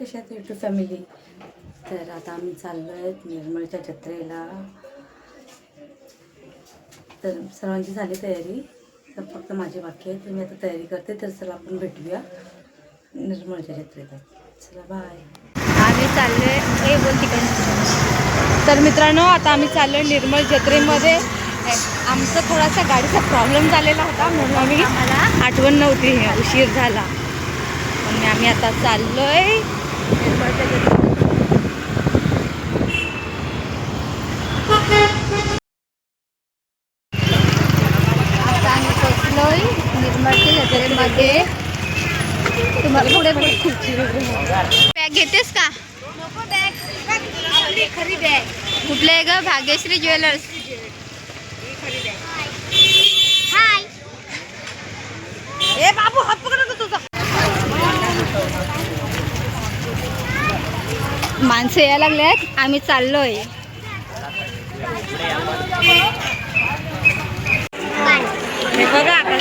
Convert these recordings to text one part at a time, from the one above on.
कशात YouTube family तर आता आम्ही चाललो आहे निर्मळच्या जत्रेला. तर सर्वांची झाली तयारी. तर फक्त माझी बाकी आहे. तर मी आता तयारी करते तर चला आपण भेटूया निर्मळच्या जत्रेला. चला बाय आम्ही चाललोय. ए बोल तिकडे तर मित्रांनो आता आम्ही चाललोय निर्मळ जत्रेमध्ये. आमचा थोडासा गाडीचा प्रॉब्लेम झालेला होता म्हणून आम्ही आठवण नव्हती उशीर झाला. पण आम्ही आता चाललोय. निर्मळच्या तुम्हाला पुढे पुढे खुर्ची बॅग घेतेस का? खरी बॅग कुठलं आहे ग? भाग्यश्री ज्वेलर्स. हाय ए बाबू हात तुझा. माणसं यायला लागल्यात आम्ही चाललोय. हे बघा आता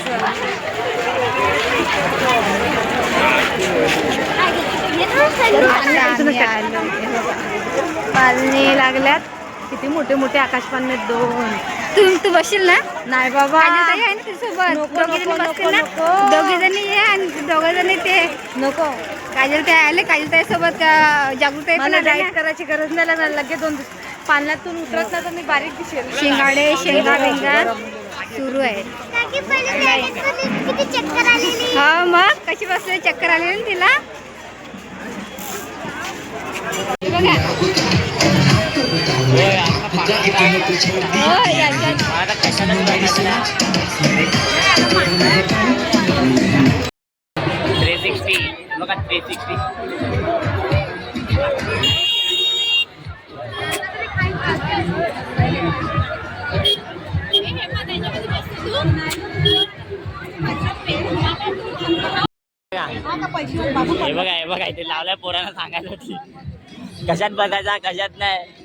पालणी लागल्यात. किती मोठे मोठे आकाश पालने दोन. तू तू बसशील ना? नाही बाबा. सोबत दोघी जणी ये आणि दोघं जणी ते. नको. काजल ते आले काजल ताई सोबत जागृत मला डाईट करायची गरज नाही लागणार लगेच दोन दिवस. पाण्यातून उतरत ना तर मी बारीक दिसेल. शिंगाडे शेंगा बिंगा सुरू आहे. हा मग? कशी बसले? चक्कर आलेली ना तिला? हे बघा. हो, यांच्यात थ्री सिक्स्टी. बघा थ्री सिक्स्टी. हे बघा हे बघा इथे लावलाय पोरांना सांगायसाठी. कशात बघायचा कशात नाही.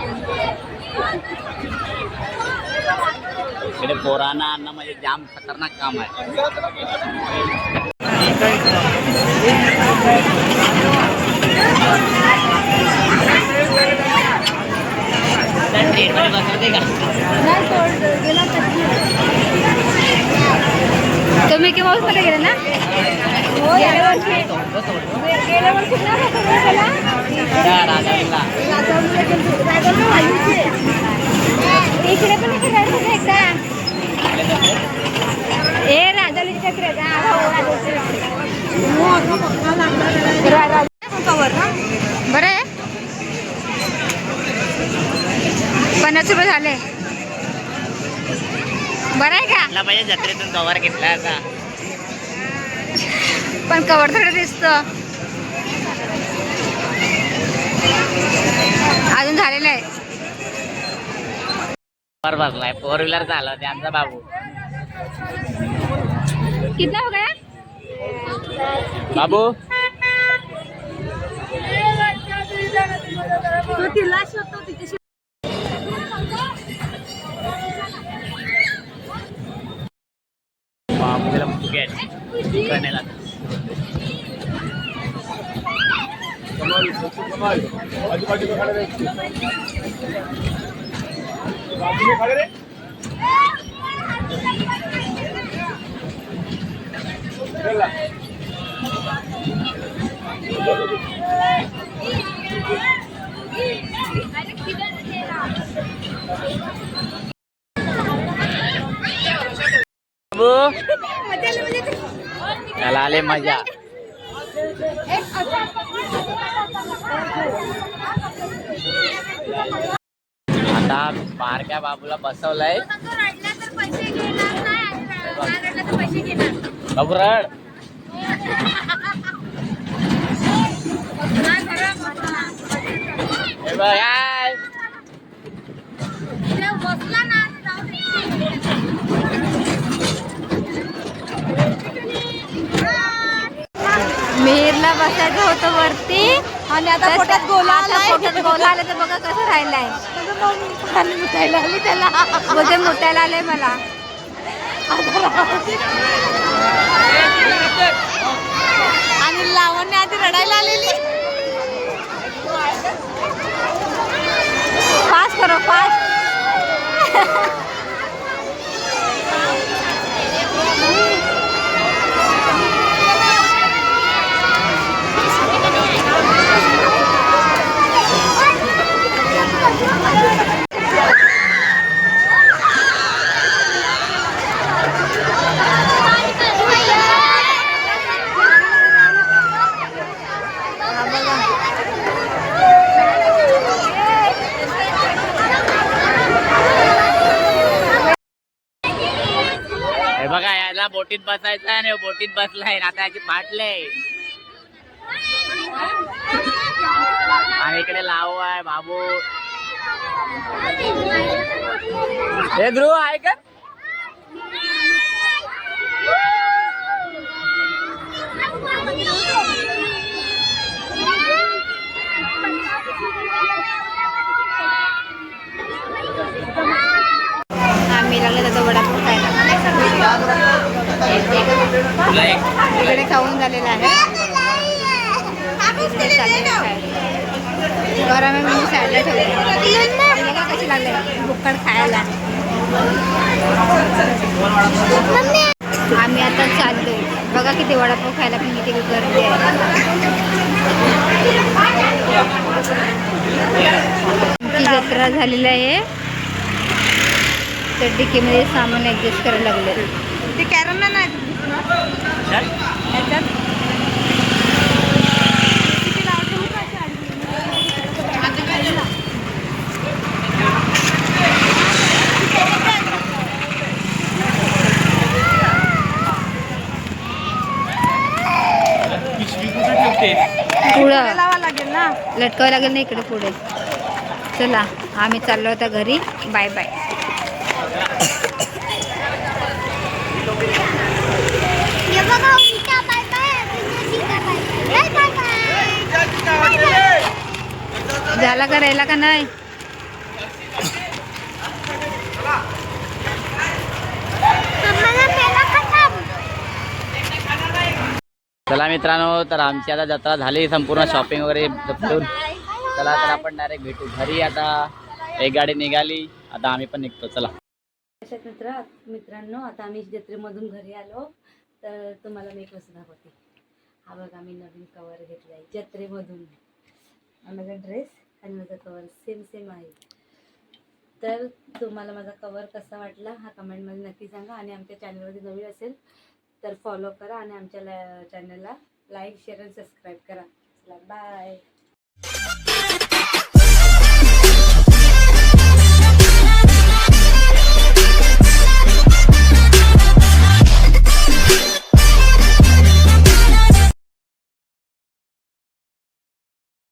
इकडे पोरांना आणणं म्हणजे जाम खतरनाक काम आहे त्या ट्रेनमध्ये बसवते का तुम्ही की माऊसमध्ये गेले ना हो गेल्या वर्षी गेल्या वर्षी ना राजापूरला गेला? त्या राजाला राजापूरला गेलते. इकडे पण का? पाहिजे जत्रेतून कव्हर घेतला आता पण कवर थोडं दिसत. अजून झालेलं आहे. कव्हर बसलाय फोर व्हीलर चालव त्यांचा बाबू. कितना हो गया? बाबू? तो तिला शोधतो तिच्याशी बाबूला फुग्यात कण्याला बाबू त्याला आले मजा। आता बारक्या बाबूला बसवलंय. बाबू रड. हे बघ, हाय. बसला ना आणि आता पोटात गोला आता आलाय. पोटात गोला आले तर बघा कसं राहिलाय. आणि मुतायला आली त्याला. बोलते मोठ्याला आले मला. आणि लावण्य आधी रडायला आलेली फास्ट करो फास्ट हे बघा याला बोटीत बसायचं आहे आणि बोटीत बसलाय आता याची फाटलंय आणि इकडे लावू आहे बाबू. हे ध्रुव आहे का? आम्ही लागले त्याचा वडापाव खायला तुला एक इकडे खाऊन झालेलं आहे. गरम आहे म्हणून साईडला ठेवले कशी लागले बुक्कड खायला. आम्ही आता चाललो बघा किती वडापाव खायला पण किती गर्दी आहे. आमची जत्रा झालेली आहे. तर डिकीमध्ये सामान ॲडजस्ट करायला लागले ती कॅरम नाही पुढं. लावा लागेल ना? लटकावं लागेल ना इकडे पुढे. चला आम्ही चाललो आता घरी. Bye bye. झाला का राहिला का नाही चला मित्रांनो तर आमची आता जत्रा झाली संपूर्ण शॉपिंग वगैरे जपून. चला तर आपण डायरेक्ट भेटू. घरी आता एक गाडी निघाली आता आम्ही पण निघतो. चला. मित्र मित्रांनो आता आम्ही जत्रेमधून घरी आलो तर तुम्हाला मी एक वस्तू दाखवते. हा बघा मी नवीन कवर घेतला आहे जत्रेमधून माझा ड्रेस आणि माझा कवर सेम सेम आहे. तर तुम्हाला माझा कवर कसा वाटला हा कमेंटमध्ये नक्की सांगा आणि आमच्या चॅनलवरती नवीन असेल तर फॉलो करा आणि आमच्या चॅनलला लाईक शेअर आणि सबस्क्राईब करा. चला बाय